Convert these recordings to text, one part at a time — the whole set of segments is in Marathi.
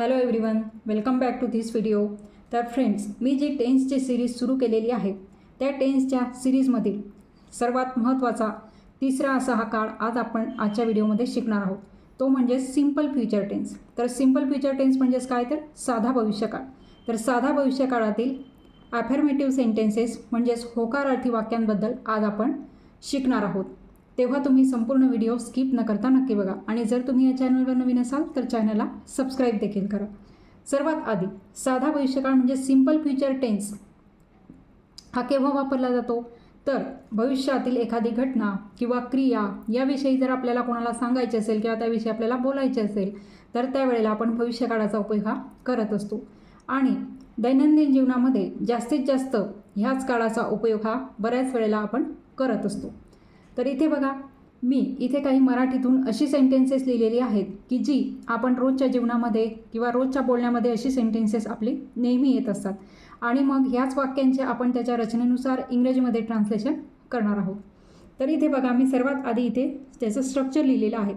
Hello everyone welcome back to this video तर फ्रेंड्स मी जी टेन्सची सिरीज सुरू केलेली आहे त्या टेन्सच्या सिरीजमधील सर्वात महत्त्वाचा तिसरा असा हा काळ आज आपण आजच्या व्हिडिओमध्ये शिकणार आहोत. तो म्हणजे सिंपल फ्युचर टेन्स तर सिंपल फ्युचर टेन्स म्हणजेच काय? तर साधा भविष्यकाळ. तर साधा भविष्यकाळातील ॲफर्मेटिव्ह सेंटेन्सेस म्हणजेच होकारार्थी वाक्यांबद्दल आज आपण शिकणार आहोत. तेव्हा तुम्ही संपूर्ण व्हिडिओ स्किप न करता नक्की बघा. आणि जर तुम्ही या चॅनलवर नवीन असाल तर चॅनलला सबस्क्राईब देखील करा. सर्वात आधी साधा भविष्यकाळ म्हणजे सिंपल फ्युचर टेन्स. हा केव्हा वापरला जातो? तर भविष्यातील एखादी घटना किंवा क्रिया याविषयी जर आपल्याला कोणाला सांगायचे असेल किंवा त्याविषयी आपल्याला बोलायचे असेल तर त्यावेळेला आपण भविष्यकाळाचा उपयोग हा करत असतो. आणि दैनंदिन जीवनामध्ये जास्तीत जास्त ह्याच काळाचा उपयोग हा बऱ्याच वेळेला आपण करत असतो. तर इथे बघा मी इथे काही मराठीतून अशी सेंटेन्सेस लिहिलेली आहेत की जी आपण रोजच्या जीवनामध्ये किंवा रोजच्या बोलण्यामध्ये अशी सेंटेन्सेस आपली नेहमी येत असतात. आणि मग ह्याच वाक्यांचे आपण त्याच्या रचनेनुसार इंग्रजीमध्ये ट्रान्सलेशन करणार आहोत. तर इथे बघा मी सर्वात आधी इथे त्याचं स्ट्रक्चर लिहिलेलं आहे.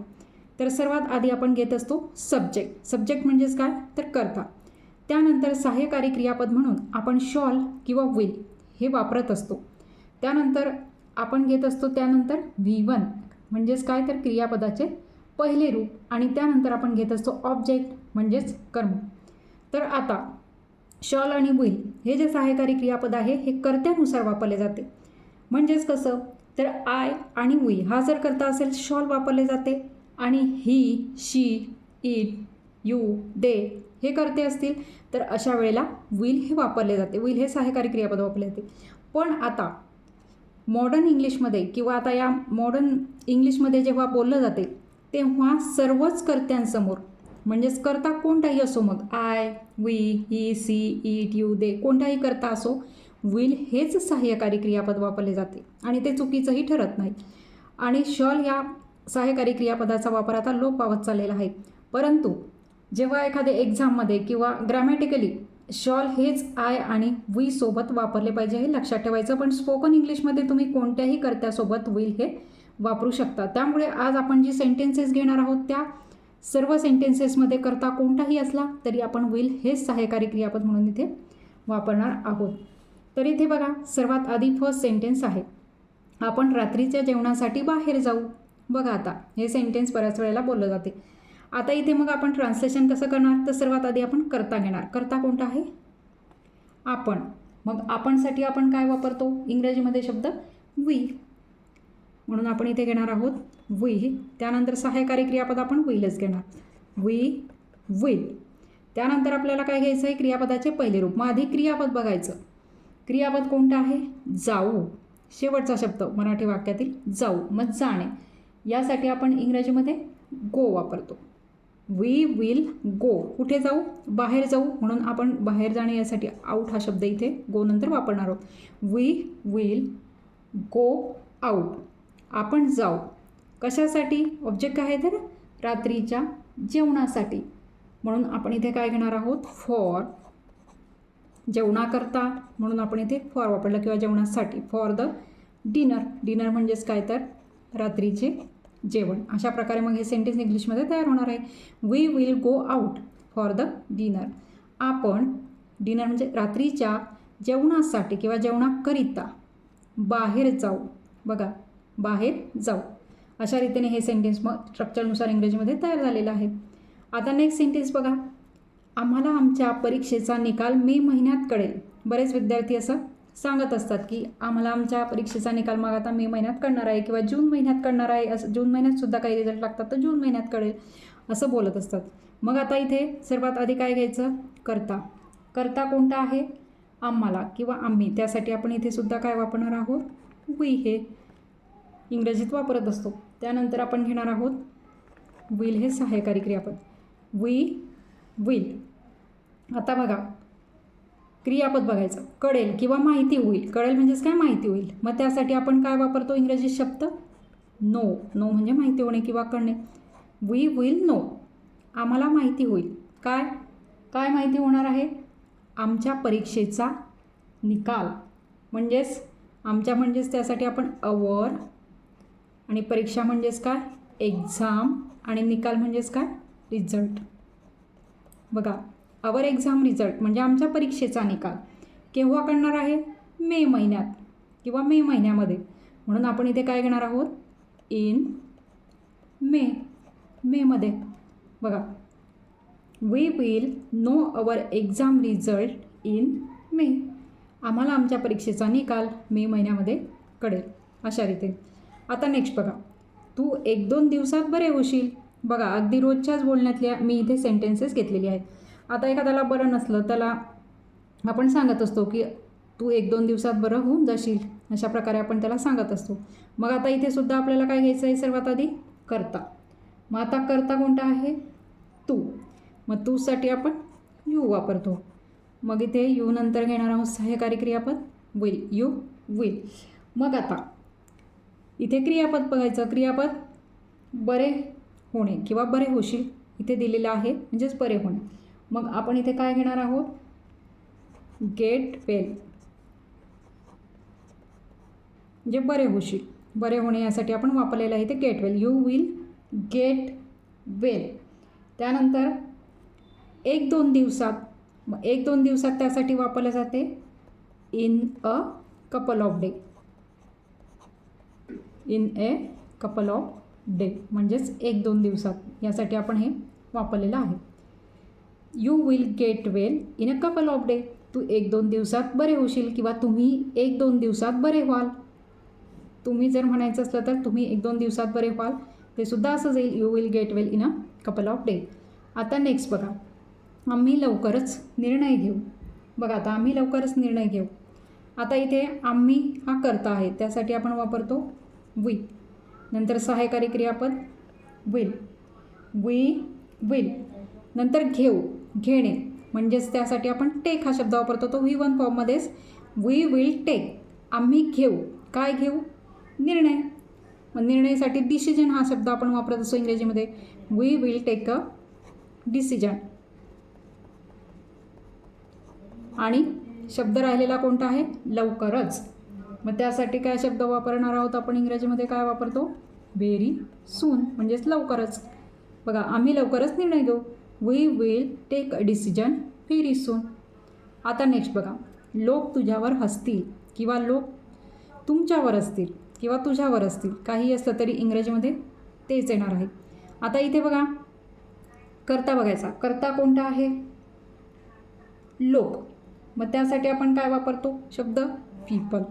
तर सर्वात आधी आपण घेत असतो सब्जेक्ट सब्जेक्ट म्हणजेच काय? तर करता. त्यानंतर सहाय्यकारी क्रियापद म्हणून आपण शॉल किंवा विल हे वापरत असतो. त्यानंतर आपण घेत असतो त्यानंतर व्ही वन म्हणजेच काय तर क्रियापदाचे पहिले रूप आणि त्यानंतर आपण घेत असतो ऑब्जेक्ट म्हणजेच कर्म. तर आता शॉल आणि विल हे जे सहाय्यकारी क्रियापद आहे हे कर्त्यानुसार वापरले जाते. म्हणजेच कसं? तर आय आणि वी हा जर करता असेल शॉल वापरले जाते. आणि ही शी इट यू दे हे करते असतील तर अशा वेळेला विल हे वापरले जाते. विल हे सहाय्यकारी क्रियापद वापरले जाते. पण आता मॉडर्न इंग्लिशमध्ये किंवा आता या मॉडर्न इंग्लिशमध्ये जेव्हा बोललं जाते तेव्हा सर्वच कर्त्यांसमोर म्हणजेच करता कोणताही असो मग I we he she it you they कोणताही करता असो विल हेच सहाय्यकारी क्रियापद वापरले जाते. आणि ते चुकीचंही ठरत नाही. आणि शॉल या सहाय्यकारी क्रियापदाचा वापर आता लोप पावत चाललेला आहे. परंतु जेव्हा एखाद्या एक्झाममध्ये किंवा ग्रॅमॅटिकली शॉल हेच आय आणि वी सोबत वापरले पाहिजे हे लक्षात ठेवायचं. पण स्पोकन इंग्लिशमध्ये तुम्ही कोणत्याही कर्त्यासोबत विल हे वापरू शकता. त्यामुळे आज आपण जी सेंटेन्सेस घेणार आहोत त्या सर्व सेंटेन्सेसमध्ये करता कोणताही असला तरी आपण विल हेच सहाय्यकारी क्रियापद म्हणून इथे वापरणार आहोत. तर इथे बघा सर्वात आधी फर्स्ट सेंटेन्स आहे. आपण रात्रीच्या जेवणासाठी बाहेर जाऊ. बघा आता हे सेंटेन्स बऱ्याच वेळेला बोललं जाते. आता इथे मग आपण ट्रान्सलेशन कसं करणार? तर सर्वात आधी आपण करता घेणार. करता कोणता आहे? आपण. मग आपणसाठी आपण काय वापरतो? इंग्रजीमध्ये शब्द वी म्हणून आपण इथे घेणार आहोत वी त्यानंतर सहाय्यकारी क्रियापद आपण विलच घेणार. वी विल त्यानंतर आपल्याला काय घ्यायचं आहे? क्रियापदाचे पहिले रूप. मग आधी क्रियापद बघायचं. क्रियापद कोणतं आहे? जाऊ. शेवटचा शब्द मराठी वाक्यातील जाऊ. मग जाणे. यासाठी आपण इंग्रजीमध्ये गो वापरतो. वी विल गो कुठे जाऊ? बाहेर जाऊ म्हणून आपण बाहेर जाणे यासाठी आऊट हा शब्द इथे गो नंतर वापरणार आहोत. वी विल गो आऊट आपण जाऊ. कशासाठी? ऑब्जेक्ट काय आहे तर रात्रीच्या जेवणासाठी. म्हणून आपण इथे काय घेणार आहोत? फॉर जेवणाकरता म्हणून आपण इथे फॉर वापरलं किंवा जेवणासाठी. फॉर द डिनर डिनर म्हणजेच काय तर? रात्रीचे जेवण. अशा प्रकारे मग हे सेंटेन्स इंग्लिशमध्ये तयार होणार आहे. We will go out for the dinner आपण डिनर म्हणजे रात्रीच्या जेवणासाठी किंवा जेवणाकरिता बाहेर जाऊ. बघा बाहेर जाऊ. अशा रीतीने हे सेंटेन्स मग स्ट्रक्चरनुसार इंग्रजीमध्ये तयार झालेलं आहे. आता नेक्स्ट सेंटेन्स बघा. आम्हाला आमच्या परीक्षेचा निकाल मे महिन्यात कळेल. बरेच विद्यार्थी असं सांगत असतात की आम्हाला आमच्या परीक्षेचा निकाल मग आता मे महिन्यात कळणार आहे किंवा जून महिन्यात कळणार आहे असं जून महिन्यात सुद्धा काही रिझल्ट लागतात तर जून महिन्यात कळेल असं बोलत असतात. मग आता इथे सर्वात आधी काय घ्यायचं? करता. करता कोणता आहे? आम्हाला किंवा आम्ही. त्यासाठी आपण इथे सुद्धा काय वापरणार आहोत? वी हे. इंग्रजीत वापरत असतो. त्यानंतर आपण घेणार आहोत विल हे सहाय्यकारी क्रियापद. वी विल आता बघा. क्रियापद बघायचं. कळेल किंवा माहिती होईल. कळेल म्हणजेच काय? माहिती होईल. मग त्यासाठी आपण काय वापरतो? इंग्रजी शब्द? नो. नो म्हणजे माहिती होणे किंवा कळणे. वी विल नो आम्हाला माहिती होईल. काय? काय माहिती होणार आहे? आमच्या परीक्षेचा निकाल. म्हणजेच आमच्या म्हणजेच त्यासाठी आपण अवर आणि परीक्षा म्हणजेच काय? एक्झाम आणि निकाल म्हणजेच काय? रिझल्ट. बघा अवर एक्झाम रिझल्ट म्हणजे आमच्या परीक्षेचा निकाल केव्हा करणार आहे? मे महिन्यात किंवा मे महिन्यामध्ये. म्हणून आपण इथे काय घेणार आहोत? इन मे मेमध्ये बघा. We will know our exam result in May आम्हाला आमच्या परीक्षेचा निकाल मे महिन्यामध्ये कळेल. अशा रीते आता नेक्स्ट बघा. तू एक दोन दिवसात बरे होशील. बघा अगदी रोजच्याच बोलण्यातल्या मी इथे सेंटेन्सेस घेतलेली आहेत. आता एखाद्याला बरं नसलं त्याला आपण सांगत असतो की तू एक दोन दिवसात बरं होऊन जाशील अशा प्रकारे आपण त्याला सांगत असतो. मग आता इथे सुद्धा आपल्याला काय घ्यायचं आहे सर्वात आधी? करता. मग आता करता कोणता आहे? तू. मग तूसाठी आपण यू वापरतो. मग इथे यू नंतर घेणार आहोत सहाय्यकारी क्रियापद विल यू विल मग आता इथे क्रियापद बघायचं. क्रियापद बरे होणे किंवा बरे होशील. इथे दिलेलं आहे म्हणजेच बरे होणे. मग आपण इथे काय घेणार आहोत? गेट वेल म्हणजे बरे होशील. बरे होणे यासाठी आपण वापरलेलं आहे ते get well you will get well त्यानंतर एक दोन दिवसात मग एक दोन दिवसात त्यासाठी वापरले जाते in a couple of day in a couple of day म्हणजेच एक दोन दिवसात यासाठी आपण हे वापरलेलं आहे. You will get well in a couple of day तू एक दोन दिवसात बरे होशील किंवा तुम्ही एक दोन दिवसात बरे व्हाल. तुम्ही जर म्हणायचं असलं तर तुम्ही एक दोन दिवसात बरे व्हाल. ते सुद्धा असं जाईल. You will get well in a couple of day आता नेक्स्ट बघा. आम्ही लवकरच निर्णय घेऊ. बघा आता आम्ही लवकरच निर्णय घेऊ. आता इथे आम्ही हा करता आहे. त्यासाठी आपण वापरतो वी नंतर सहाय्यकारी क्रियापद विल वी विल नंतर घेऊ. घेणे. म्हणजेच त्यासाठी आपण टेक हा शब्द वापरतो. तो व्ही वन फॉर्ममध्येच वी विल टेक आम्ही घेऊ. काय घेऊ? निर्णय. मग निर्णयासाठी डिसिजन हा शब्द आपण वापरत असतो इंग्रजीमध्ये. We will take a decision आणि शब्द राहिलेला कोणता आहे? लवकरच. मग त्यासाठी काय शब्द वापरणार आहोत आपण इंग्रजीमध्ये? काय वापरतो? व्हेरी सून म्हणजेच लवकरच. बघा आम्ही लवकरच निर्णय घेऊ. We will take a decision very soon आता नेक्स्ट बघा. लोक तुझ्यावर हसतील किंवा लोक तुमच्यावर असतील किंवा तुझ्यावर असतील काही असलं तरी इंग्रजीमध्ये तेच येणार आहे. आता इथे बघा. करता बघायचा. करता कोणता आहे? लोक. मग त्यासाठी आपण काय वापरतो? शब्द पीपल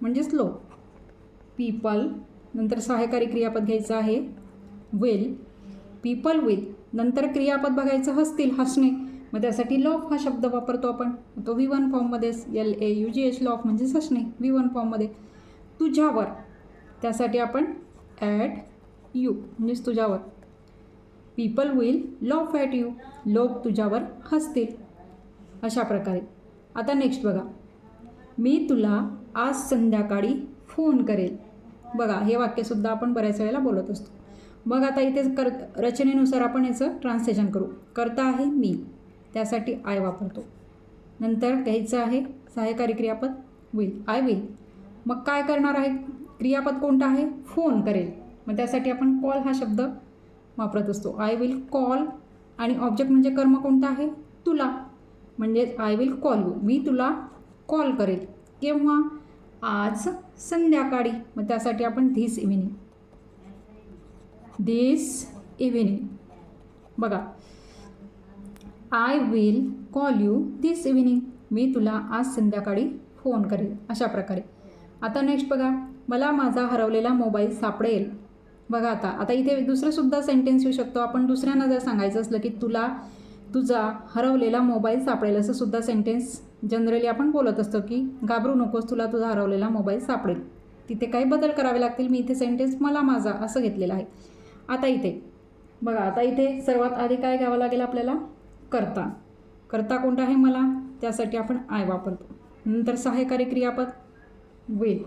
म्हणजेच लोक. पीपल नंतर सहायकारी क्रियापद घ्यायचं आहे. विल पीपल विल नंतर क्रियापद बघायचं हसतील हसणे. मग त्यासाठी लॉफ हा शब्द वापरतो आपण. तो V one फॉर्ममध्येच L A U G H laugh म्हणजेच हसणे. व्ही वन फॉर्ममध्ये तुझ्यावर. त्यासाठी आपण ॲट यू म्हणजेच तुझ्यावर. People will laugh at you लोक तुझ्यावर हसतील. अशा प्रकारे. आता नेक्स्ट बघा. मी तुला आज संध्याकाळी फोन करेल. बघा हे वाक्यसुद्धा आपण बऱ्याच वेळेला बोलत असतो. मग आता इथे कर रचनेनुसार आपण याचं ट्रान्सलेशन करू. करता आहे मी. त्यासाठी आय वापरतो. नंतर घ्यायचं आहे सहाय्यकारी क्रियापद. विल आय विल मग काय करणार आहे? क्रियापद कोणतं आहे? फोन करेल. मग त्यासाठी आपण कॉल हा शब्द वापरत असतो. आय विल कॉल आणि ऑब्जेक्ट म्हणजे कर्म कोणतं आहे? तुला. म्हणजेच आय विल कॉल यू मी तुला कॉल करेल. केव्हा? आज संध्याकाळी. मग त्यासाठी आपण धीस इव्हिनिंग धिस इव्हिनिंग बघा. I will call you this evening मी तुला आज संध्याकाळी फोन करेल. अशा प्रकारे. आता नेक्स्ट बघा. मला माझा हरवलेला मोबाईल सापडेल. बघा आता. आता इथे दुसरंसुद्धा सेंटेन्स येऊ शकतो. आपण दुसऱ्यांना जर सांगायचं असलं की तुला तुझा हरवलेला मोबाईल सापडेल असं सुद्धा सेंटेन्स जनरली आपण बोलत असतो की घाबरू नकोस तुला तुझा हरवलेला मोबाईल सापडेल. तिथे काही बदल करावे लागतील. मी इथे सेंटेन्स मला माझा असं घेतलेलं आहे. आता इथे. बघा आता इथे सर्वात आधी काय घ्यावं लागेल आपल्याला? करता. करता कोणता आहे मला? त्यासाठी आपण आय वापरतो. नंतर सहाय्यकारी क्रियापद? विल.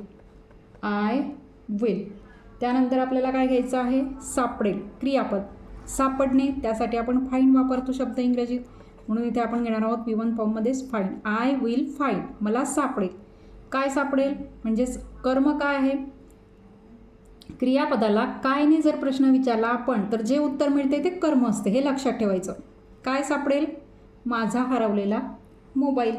I will. त्यानंतर आपल्याला काय घ्यायचं आहे? सापडेल. क्रियापद. सापडणे त्यासाठी आपण फाईन वापरतो शब्द इंग्रजीत. म्हणून इथे आपण घेणार आहोत पी वन फॉर्ममध्येच फाईन. I will find. मला सापडेल. काय सापडेल? म्हणजेच कर्म काय आहे? क्रियापदाला कायने जर प्रश्न विचारला आपण तर जे उत्तर मिळते ते कर्म असते हे लक्षात ठेवायचं. काय सापडेल? माझा हरवलेला मोबाईल.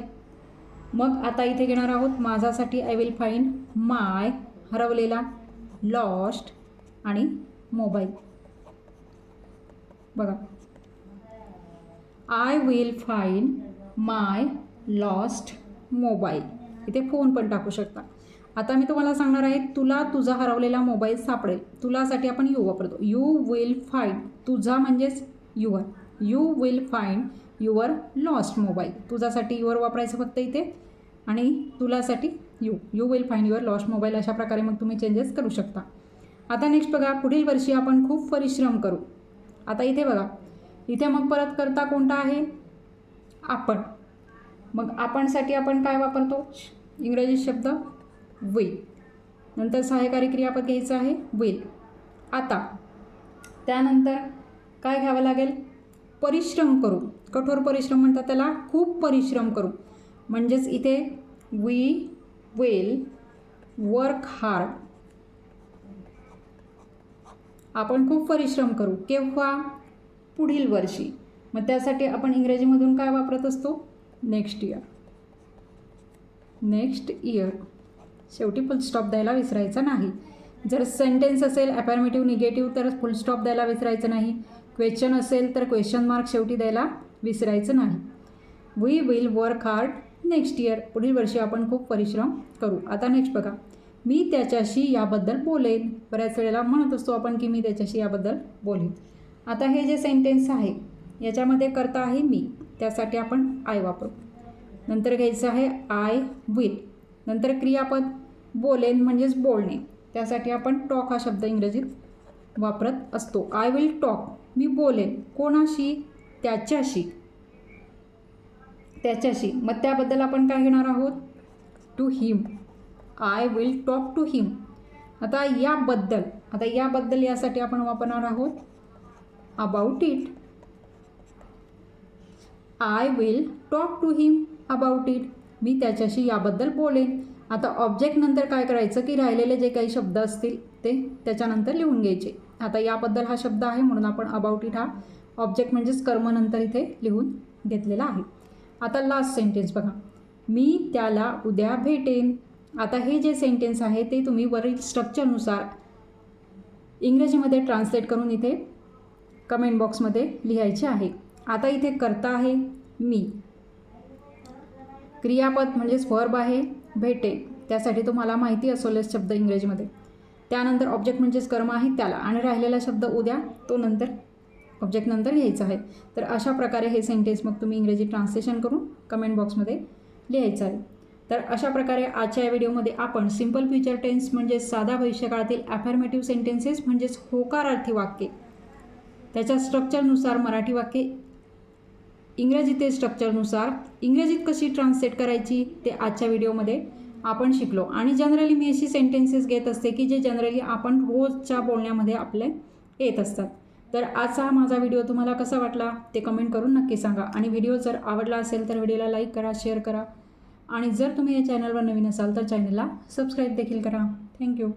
मग आता इथे घेणार आहोत माझ्यासाठी आय विल फाईंड माय हरवलेला लॉस्ट आणि मोबाईल. बघा. I will find my lost mobile. इथे फोन पण टाकू शकता. आता मी तुम्हाला सांगणार आहे तुला तुझा हरवलेला मोबाईल सापडेल. तुलासाठी आपण यू वापरतो. यू विल फाईंड तुझा म्हणजेच your. You will find your lost mobile. तुझ्यासाठी युअर वापरायचं फक्त इथे आणि तुलासाठी you. You will find your lost mobile अशा प्रकारे मग तुम्ही चेंजेस करू शकता. आता नेक्स्ट बघा पुढील वर्षी आपण खूप परिश्रम करू. आता इथे बघा इथे मग परत करता कोणता आहे? आपण. मग आपणसाठी आपण काय वापरतो? इंग्रजी शब्द विल नंतर सहाय्यकारी क्रियापद घ्यायचं आहे विल आता त्यानंतर काय घ्यावं लागेल? परिश्रम करू. कठोर परिश्रम म्हणतात त्याला खूप परिश्रम करू. म्हणजेच इथे वी विल वर्क हार्ड आपण खूप परिश्रम करू. केव्हा? पुढील वर्षी. मग त्यासाठी आपण इंग्रजीमधून काय वापरत असतो? नेक्स्ट इयर नेक्स्ट इयर शेवटी फुलस्टॉप द्यायला विसरायचा नाही. जर सेंटेन्स असेल ॲपॅर्मेटिव्ह निगेटिव्ह तर फुलस्टॉप द्यायला विसरायचं नाही. क्वेश्चन असेल तर क्वेश्चन मार्क शेवटी द्यायला विसरायचं नाही. We will work hard next year पुढील वर्षी आपण खूप परिश्रम करू. आता नेक्स्ट बघा. मी त्याच्याशी याबद्दल बोलेन. बऱ्याच वेळेला म्हणत असतो आपण की मी त्याच्याशी याबद्दल बोलेन. आता हे जे सेंटेन्स आहे याच्यामध्ये करता आहे मी. त्यासाठी आपण आय वापरू. नंतर घ्यायचं आहे आय विल नंतर क्रियापद बोलेन म्हणजेच बोलणे. त्यासाठी आपण टॉक हा शब्द इंग्रजीत वापरत असतो. आय विल टॉक मी बोलेन. कोणाशी? त्याच्याशी. त्याच्याशी. मग त्याबद्दल आपण काय घेणार आहोत? To him I will talk to him आता याबद्दल आता याबद्दल यासाठी आपण वापरणार आहोत about it I will talk to him about it मी त्याच्याशी याबद्दल बोलेन. आता ऑब्जेक्ट नंतर काय करायचं? की राहिलेले जे काही शब्द असतील ते त्याच्यानंतर लिहून घ्यायचे. आता याबद्दल हा शब्द आहे म्हणून आपण अबाउट इट हा ऑब्जेक्ट म्हणजेच कर्मनंतर इथे लिहून घेतलेला आहे. आता लास्ट सेंटेन्स बघा. मी त्याला उद्या भेटेन. आता हे जे सेंटेन्स आहे ते तुम्ही वरील स्ट्रक्चरनुसार इंग्रजीमध्ये ट्रान्सलेट करून इथे कमेंट बॉक्समध्ये लिहायचे आहे. आता इथे करता आहे मी. क्रियापद म्हणजेच वर्ब आहे भेटे. त्यासाठी तुम्हाला माहिती असोलेस शब्द इंग्रजीमध्ये. त्यानंतर ऑब्जेक्ट म्हणजेच कर्म आहे त्याला. आणि राहिलेला शब्द उद्या तो नंतर ऑब्जेक्ट नंतर घ्यायचा आहे. तर अशा प्रकारे हे सेंटेन्स मग तुम्ही इंग्रजी ट्रान्सलेशन करून कमेंट बॉक्समध्ये लिहायचं आहे. तर अशा प्रकारे आजच्या या व्हिडिओमध्ये आपण सिंपल फ्युचर टेन्स म्हणजेच साधा भविष्यकाळातील ॲफर्मेटिव्ह सेंटेन्सेस म्हणजेच होकारार्थी वाक्ये त्याच्या स्ट्रक्चरनुसार मराठी वाक्ये इंग्रजीतील स्ट्रक्चरनुसार इंग्रजीत कशी ट्रान्सलेट करायची ते आजच्या व्हिडिओमध्ये आपण शिकलो. आणि जनरली मी अशी सेंटेन्सेस घेत असते की जे जनरली आपण रोजच्या बोलण्यामध्ये आपले येत असतात. तर आजचा हा माझा व्हिडिओ तुम्हाला कसा वाटला ते कमेंट करून नक्की सांगा. आणि व्हिडिओ जर आवडला असेल तर व्हिडिओला लाईक करा शेअर करा. आणि जर तुम्ही या चॅनलवर नवीन असाल तर चॅनलला सबस्क्राईब देखील करा. थँक्यू